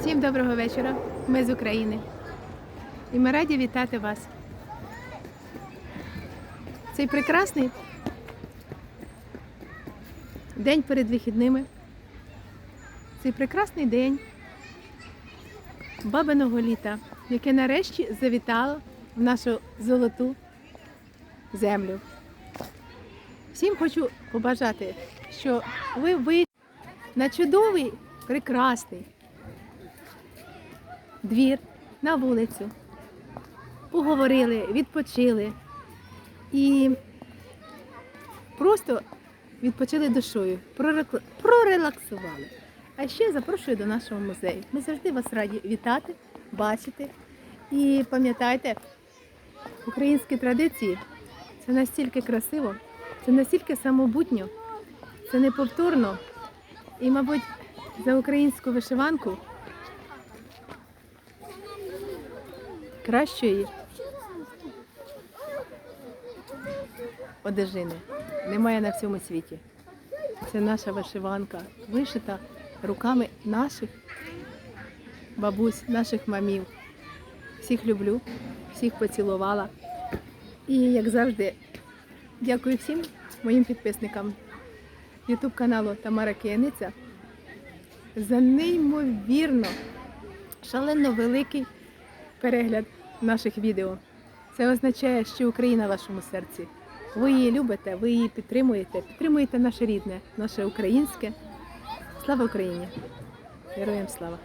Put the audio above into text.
Всім доброго вечора. Ми з України. І ми раді вітати вас. Цей прекрасний день перед вихідними. Цей прекрасний день бабиного літа, яке нарешті завітало в нашу золоту землю. Всім хочу побажати, що ви вийшли на чудовий, прекрасний двір, на вулицю. Поговорили, відпочили і просто відпочили душою, прорелаксували. А ще запрошую до нашого музею. Ми завжди вас раді вітати, бачити. І пам'ятайте, українські традиції це настільки красиво, це настільки самобутньо, це неповторно. І, мабуть, за українську вишиванку кращої одежини немає на всьому світі. Це наша вишиванка, вишита руками наших бабусь, наших мамів. Всіх люблю, всіх поцілувала. І, як завжди, дякую всім моїм підписникам Ютуб каналу Тамара Кияниця за неймовірно шалено великий перегляд наших відео. Це означає, що Україна в вашому серці. Ви її любите, ви її підтримуєте, підтримуєте наше рідне, наше українське. Слава Україні! Героям слава!